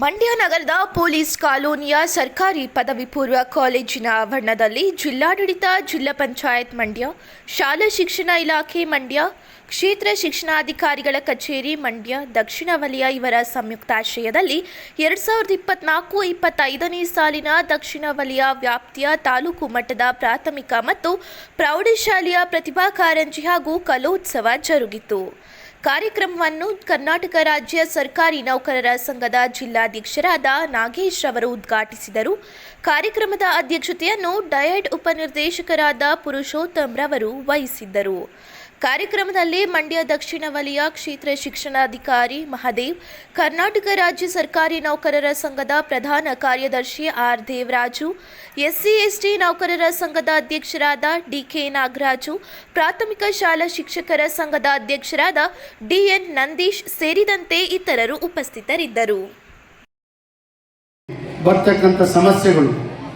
ಮಂಡ್ಯ ನಗರದ ಪೊಲೀಸ್ ಕಾಲೋನಿಯ ಸರ್ಕಾರಿ ಪದವಿ ಪೂರ್ವ ಕಾಲೇಜಿನ ಆವರಣದಲ್ಲಿ ಜಿಲ್ಲಾಡಳಿತ, ಜಿಲ್ಲಾ ಪಂಚಾಯತ್ ಮಂಡ್ಯ, ಶಾಲಾ ಶಿಕ್ಷಣ ಇಲಾಖೆ ಮಂಡ್ಯ, ಕ್ಷೇತ್ರ ಶಿಕ್ಷಣಾಧಿಕಾರಿಗಳ ಕಚೇರಿ ಮಂಡ್ಯ, ದಕ್ಷಿಣ ವಲಯ ಇವರ ಸಂಯುಕ್ತಾಶ್ರಯದಲ್ಲಿ ಎರಡ್ ಸಾವಿರದ ಇಪ್ಪತ್ನಾಲ್ಕು ಇಪ್ಪತ್ತೈದನೇ ಸಾಲಿನ ದಕ್ಷಿಣ ವಲಯ ವ್ಯಾಪ್ತಿಯ ತಾಲೂಕು ಮಟ್ಟದ ಪ್ರಾಥಮಿಕ ಮತ್ತು ಪ್ರೌಢಶಾಲೆಯ ಪ್ರತಿಭಾ ಕಾರಂಜಿ ಹಾಗೂ ಕಲೋತ್ಸವ ಜರುಗಿತು. ಕಾರ್ಯಕ್ರಮವನ್ನು ಕರ್ನಾಟಕ ರಾಜ್ಯ ಸರ್ಕಾರಿ ನೌಕರರ ಸಂಘದ ಜಿಲ್ಲಾಧ್ಯಕ್ಷರಾದ ನಾಗೇಶ್ ಅವರು ಉದ್ಘಾಟಿಸಿದರು. ಕಾರ್ಯಕ್ರಮದ ಅಧ್ಯಕ್ಷತೆಯನ್ನು ಡಯಟ್ ಉಪನಿರ್ದೇಶಕರಾದ ಪುರುಷೋತ್ತಮ್ ರವರು ವಹಿಸಿದ್ದರು. ಕಾರ್ಯಕ್ರಮದಲ್ಲಿ ಮಂಡ್ಯ ದಕ್ಷಿಣ ವಲಯ ಕ್ಷೇತ್ರ ಶಿಕ್ಷಣಾಧಿಕಾರಿ ಮಹದೇವ್, ಕರ್ನಾಟಕ ರಾಜ್ಯ ಸರ್ಕಾರಿ ನೌಕರರ ಸಂಘದ ಪ್ರಧಾನ ಕಾರ್ಯದರ್ಶಿ ಆರ್ ದೇವರಾಜು, ಎಸ್ಸಿ ಎಸ್ಟಿ ನೌಕರರ ಸಂಘದ ಅಧ್ಯಕ್ಷರಾದ ಡಿಕೆ ನಾಗರಾಜು, ಪ್ರಾಥಮಿಕ ಶಾಲಾ ಶಿಕ್ಷಕರ ಸಂಘದ ಅಧ್ಯಕ್ಷರಾದ ಡಿಎನ್ ನಂದೀಶ್ ಸೇರಿದಂತೆ ಇತರರು ಉಪಸ್ಥಿತರಿದ್ದರು. ಬರ್ತಕ್ಕಂಥ ಸಮಸ್ಯೆಗಳು,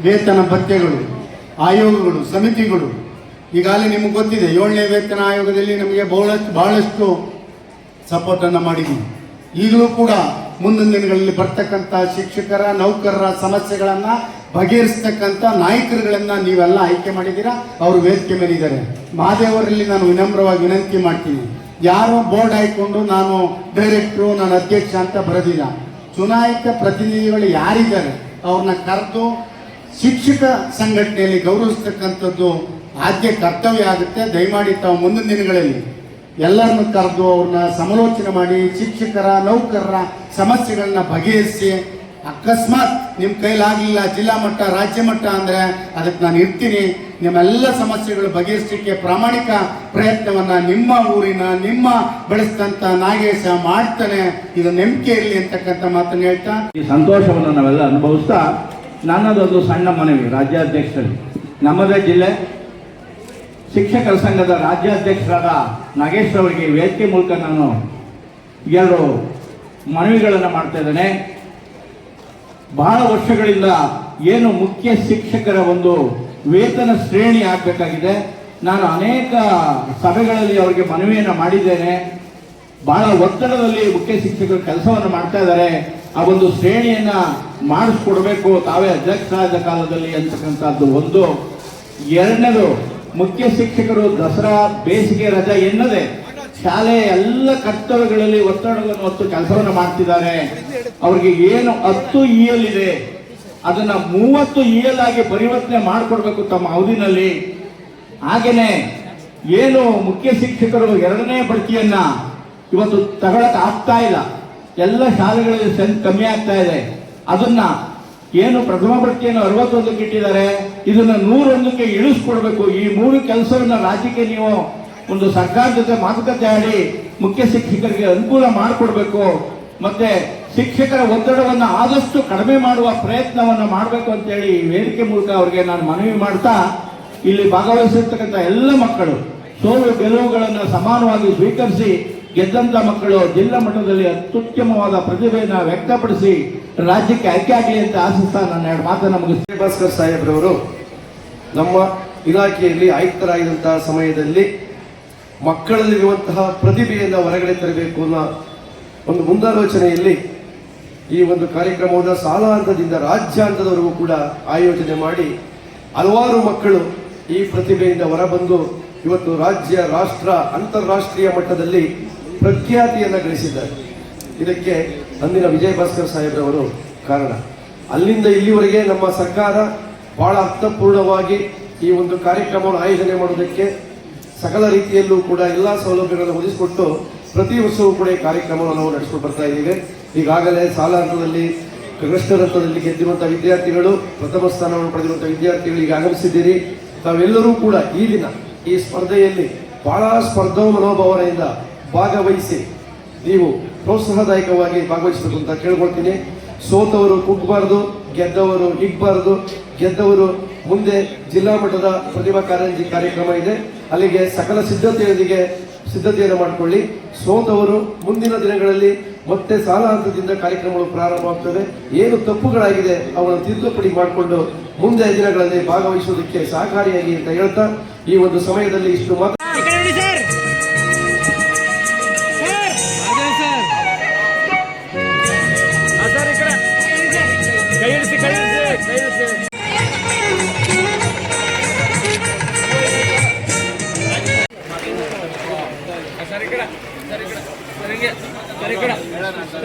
ವೇತನ ಭತ್ಯೆಗಳು, ಆಯೋಗಗಳು, ಸಮಿತಿಗಳು ಈಗಾಗಲೇ ನಿಮಗೆ ಗೊತ್ತಿದೆ, ಏಳನೇ ವೇತನ ಆಯೋಗದಲ್ಲಿ ನಮಗೆ ಬಹಳಷ್ಟು ಬಹಳಷ್ಟು ಸಪೋರ್ಟನ್ನು ಮಾಡಿದ್ದೀವಿ ಈಗಲೂ ಕೂಡ ಮುಂದಿನ ದಿನಗಳಲ್ಲಿ ಬರ್ತಕ್ಕಂಥ ಶಿಕ್ಷಕರ, ನೌಕರರ ಸಮಸ್ಯೆಗಳನ್ನು ಬಗೆಹರಿಸ್ತಕ್ಕಂಥ ನಾಯಕರುಗಳನ್ನು ನೀವೆಲ್ಲ ಆಯ್ಕೆ ಮಾಡಿದ್ದೀರಾ? ಅವರು ವೇದಿಕೆ ಮೇಲಿದ್ದಾರೆ ಮಹಾದೇವರಲ್ಲಿ ನಾನು ವಿನಮ್ರವಾಗಿ ವಿನಂತಿ ಮಾಡ್ತೀನಿ. ಯಾರೋ ಬೋರ್ಡ್ ಹಾಯ್ಕೊಂಡು ನಾನು ಡೈರೆಕ್ಟ್ರು, ನಾನು ಅಧ್ಯಕ್ಷ ಅಂತ ಬರೋದಿಲ್ಲ. ಚುನಾಯಿತ ಪ್ರತಿನಿಧಿಗಳು ಯಾರಿದ್ದಾರೆ, ಅವ್ರನ್ನ ಕರೆದು ಶಿಕ್ಷಕ ಸಂಘಟನೆಯಲ್ಲಿ ಗೌರವಿಸ್ತಕ್ಕಂಥದ್ದು ಆದ್ಯ ಕರ್ತವ್ಯ ಆಗುತ್ತೆ. ದಯಮಾಡಿ ತಾವು ಮುಂದಿನ ದಿನಗಳಲ್ಲಿ ಎಲ್ಲರನ್ನು ಕರೆದು ಅವ್ರನ್ನ ಸಮಾಲೋಚನೆ ಮಾಡಿ, ಶಿಕ್ಷಕರ, ನೌಕರರ ಸಮಸ್ಯೆಗಳನ್ನ ಬಗೆಹರಿಸಿ, ಅಕಸ್ಮಾತ್ ನಿಮ್ಮ ಕೈಲಾಗಲಿಲ್ಲ ಜಿಲ್ಲಾ ಮಟ್ಟ, ರಾಜ್ಯ ಮಟ್ಟ ಅಂದ್ರೆ ಅದಕ್ಕೆ ನಾನು ಇರ್ತೀನಿ. ನಿಮ್ಮೆಲ್ಲ ಸಮಸ್ಯೆಗಳು ಬಗೆಹರಿಸಲಿಕ್ಕೆ ಪ್ರಾಮಾಣಿಕ ಪ್ರಯತ್ನವನ್ನ ನಿಮ್ಮ ಊರಿನ, ನಿಮ್ಮ ಬೆಳೆಸಿದಂತ ನಾಗೇಶ ಮಾಡ್ತಾನೆ. ಇದು ನಂಬಿಕೆ ಇರಲಿ ಅಂತಕ್ಕಂಥ ಮಾತನ್ನು ಹೇಳ್ತಾ. ಈ ಸಂತೋಷವನ್ನು ನಾವೆಲ್ಲ ಅನುಭವಿಸ್ತಾ ನನ್ನದೊಂದು ಸಣ್ಣ ಮನವಿ ರಾಜ್ಯಾಧ್ಯಕ್ಷರಲ್ಲಿ ನಮ್ಮದೇ ಜಿಲ್ಲೆ ಶಿಕ್ಷಕರ ಸಂಘದ ರಾಜ್ಯಾಧ್ಯಕ್ಷರಾದ ನಾಗೇಶ್ ಅವರಿಗೆ ವೇದಿಕೆ ಮೂಲಕ ನಾನು ಎರಡು ಮನವಿಗಳನ್ನು ಮಾಡ್ತಾ ಇದ್ದೇನೆ. ಬಹಳ ವರ್ಷಗಳಿಂದ ಏನು ಮುಖ್ಯ ಶಿಕ್ಷಕರ ಒಂದು ವೇತನ ಶ್ರೇಣಿ ಆಗಬೇಕಾಗಿದೆ. ನಾನು ಅನೇಕ ಸಭೆಗಳಲ್ಲಿ ಅವರಿಗೆ ಮನವಿಯನ್ನು ಮಾಡಿದ್ದೇನೆ. ಬಹಳ ಒತ್ತಡದಲ್ಲಿ ಮುಖ್ಯ ಶಿಕ್ಷಕರು ಕೆಲಸವನ್ನು ಮಾಡ್ತಾ ಇದ್ದಾರೆ. ಆ ಒಂದು ಶ್ರೇಣಿಯನ್ನ ಮಾಡಿಸ್ಕೊಡ್ಬೇಕು. ತಾವೇ ಅಧ್ಯಕ್ಷರಾದ ಕಾಲದಲ್ಲಿ ಅಂತಕ್ಕಂಥದ್ದು ಒಂದು. ಎರಡನೇದು ಮುಖ್ಯ ಶಿಕ್ಷಕರು ದಸರಾ, ಬೇಸಿಗೆ ರಜಾ ಎನ್ನದೆ ಶಾಲೆಯ ಎಲ್ಲ ಕರ್ತವ್ಯಗಳಲ್ಲಿ ಒತ್ತಡವನ್ನು ಹೊತ್ತು ಕೆಲಸವನ್ನು ಮಾಡ್ತಿದ್ದಾರೆ. ಅವರಿಗೆ ಏನು ಹತ್ತು ಇಎಲ್ ಇದೆ, ಅದನ್ನ ಮೂವತ್ತು ಇಎಲ್ ಆಗಿ ಪರಿವರ್ತನೆ ಮಾಡಿಕೊಡ್ಬೇಕು ತಮ್ಮ ಅವಧಿನಲ್ಲಿ. ಹಾಗೇನೆ ಏನು ಮುಖ್ಯ ಶಿಕ್ಷಕರು ಎರಡನೇ ಬಡ್ತಿಯನ್ನ ಇವತ್ತು ತಗೊಳಕ್ ಆಗ್ತಾ ಇಲ್ಲ. ಎಲ್ಲ ಶಾಲೆಗಳಲ್ಲಿ ಕಮ್ಮಿ ಆಗ್ತಾ ಇದೆ. ಅದನ್ನ ಏನು ಪ್ರಥಮ ಬಡ್ತಿಯನ್ನು ಅರವತ್ತೊಂದಕ್ಕೆ ಇಟ್ಟಿದ್ದಾರೆ ಇದನ್ನ ನೂರೊಂದಕ್ಕೆ ಇಳಿಸ್ಕೊಡ್ಬೇಕು. ಈ ಮೂರು ಕೆಲಸವನ್ನ ರಾಜ್ಯಕ್ಕೆ ನೀವು ಒಂದು ಸರ್ಕಾರದ ಜೊತೆ ಮಾತುಕತೆ ಆಡಿ ಮುಖ್ಯ ಶಿಕ್ಷಕರಿಗೆ ಅನುಕೂಲ ಮಾಡಿಕೊಡ್ಬೇಕು. ಮತ್ತೆ ಶಿಕ್ಷಕರ ಒತ್ತಡವನ್ನು ಆದಷ್ಟು ಕಡಿಮೆ ಮಾಡುವ ಪ್ರಯತ್ನವನ್ನು ಮಾಡಬೇಕು ಅಂತೇಳಿ ಈ ವೇದಿಕೆ ಮೂಲಕ ಅವರಿಗೆ ನಾನು ಮನವಿ ಮಾಡ್ತಾ, ಇಲ್ಲಿ ಭಾಗವಹಿಸಿರ್ತಕ್ಕಂಥ ಎಲ್ಲ ಮಕ್ಕಳು ಸೋಲು ಗೆಲುವುಗಳನ್ನು ಸಮಾನವಾಗಿ ಸ್ವೀಕರಿಸಿ ಗೆದ್ದಂಥ ಮಕ್ಕಳು ಜಿಲ್ಲಾ ಮಟ್ಟದಲ್ಲಿ ಅತ್ಯುತ್ತಮವಾದ ಪ್ರತಿಭೆಯನ್ನು ವ್ಯಕ್ತಪಡಿಸಿ ರಾಜ್ಯಕ್ಕೆ ಆಯ್ಕೆ ಆಗಲಿ ಅಂತ ಆಶಿಸ್ತಾ ನನ್ನ ಎರಡು ಮಾತನ್ನು ಮುಗಿಸ್ತೀನಿ ಭಾಸ್ಕರ್ ಸಾಹೇಬ್ರವರು, ನಮ್ಮ ಇಲಾಖೆಯಲ್ಲಿ ಆಯುಕ್ತರಾಗಿದ್ದಂತಹ ಸಮಯದಲ್ಲಿ ಮಕ್ಕಳಲ್ಲಿರುವಂತಹ ಪ್ರತಿಭೆಯನ್ನು ಹೊರಗಡೆ ತರಬೇಕು ಅನ್ನೋ ಒಂದು ಮುಂದಾಲೋಚನೆಯಲ್ಲಿ ಈ ಒಂದು ಕಾರ್ಯಕ್ರಮವನ್ನು ಶಾಲಾ ಹಂತದಿಂದ ರಾಜ್ಯ ಹಂತದವರೆಗೂ ಕೂಡ ಆಯೋಜನೆ ಮಾಡಿ ಹಲವಾರು ಮಕ್ಕಳು ಈ ಪ್ರತಿಭೆಯಿಂದ ಹೊರಬಂದು ಇವತ್ತು ರಾಜ್ಯ, ರಾಷ್ಟ್ರ, ಅಂತಾರಾಷ್ಟ್ರೀಯ ಮಟ್ಟದಲ್ಲಿ ಪ್ರಖ್ಯಾತಿಯನ್ನು ಗಳಿಸಿದ್ದಾರೆ. ಇದಕ್ಕೆ ಅಂದಿನ ವಿಜಯ ಭಾಸ್ಕರ್ ಸಾಹೇಬ್ರವರು ಕಾರಣ. ಅಲ್ಲಿಂದ ಇಲ್ಲಿವರೆಗೆ ನಮ್ಮ ಸರ್ಕಾರ ಬಹಳ ಅರ್ಥಪೂರ್ಣವಾಗಿ ಈ ಒಂದು ಕಾರ್ಯಕ್ರಮವನ್ನು ಆಯೋಜನೆ ಮಾಡೋದಕ್ಕೆ ಸಕಲ ರೀತಿಯಲ್ಲೂ ಕೂಡ ಎಲ್ಲ ಸೌಲಭ್ಯಗಳನ್ನು ಒದಗಿಸಿಕೊಟ್ಟು ಪ್ರತಿ ವರ್ಷವೂ ಕೂಡ ಈ ಕಾರ್ಯಕ್ರಮವನ್ನು ನಾವು ನಡೆಸ್ಕೊಂಡು ಬರ್ತಾ ಇದ್ದೀವಿ. ಈಗಾಗಲೇ ಸಾಲ ಹಂತದಲ್ಲಿ ಗೆದ್ದಿರುವಂಥ ಹಂತದಲ್ಲಿ ಗೆದ್ದಿರುವಂತಹ ವಿದ್ಯಾರ್ಥಿಗಳು, ಪ್ರಥಮ ಸ್ಥಾನವನ್ನು ಪಡೆದಿರುವಂಥ ವಿದ್ಯಾರ್ಥಿಗಳು ಈಗ ಆಗಮಿಸಿದ್ದೀರಿ. ತಾವೆಲ್ಲರೂ ಕೂಡ ಈ ದಿನ ಈ ಸ್ಪರ್ಧೆಯಲ್ಲಿ ಬಹಳ ಸ್ಪರ್ಧಾ ಮನೋಭಾವನೆಯಿಂದ ಭಾಗವಹಿಸಿ ನೀವು ಪ್ರೋತ್ಸಾಹದಾಯಕವಾಗಿ ಭಾಗವಹಿಸಬೇಕು ಅಂತ ಕೇಳ್ಕೊಳ್ತೀನಿ. ಸೋತವರು ಕುಗ್ಬಾರ್ದು, ಗೆದ್ದವರು ಹಿಗ್ಬಾರ್ದು. ಗೆದ್ದವರು ಮುಂದೆ ಜಿಲ್ಲಾ ಮಟ್ಟದ ಪ್ರತಿಭಾ ಕಾರಂಜಿ ಕಾರ್ಯಕ್ರಮ ಇದೆ. ಅಲ್ಲಿಗೆ ಸಕಲ ಸಿದ್ಧತೆಯೊಂದಿಗೆ ಸಿದ್ಧತೆಯನ್ನು ಮಾಡಿಕೊಳ್ಳಿ. ಸೋತವರು ಮುಂದಿನ ದಿನಗಳಲ್ಲಿ ಮತ್ತೆ ಸಾಲ ಹಂತದಿಂದ ಕಾರ್ಯಕ್ರಮಗಳು ಪ್ರಾರಂಭವಾಗ್ತವೆ ಏನು ತಪ್ಪುಗಳಾಗಿದೆ ಅವನ್ನು ತಿದ್ದುಪಡಿ ಮಾಡಿಕೊಂಡು ಮುಂದೆ ದಿನಗಳಲ್ಲಿ ಭಾಗವಹಿಸುವುದಕ್ಕೆ ಸಹಕಾರಿಯಾಗಿ ಅಂತ ಹೇಳ್ತಾ ಈ ಒಂದು ಸಮಯದಲ್ಲಿ ಇಷ್ಟು ಮಾತ್ರ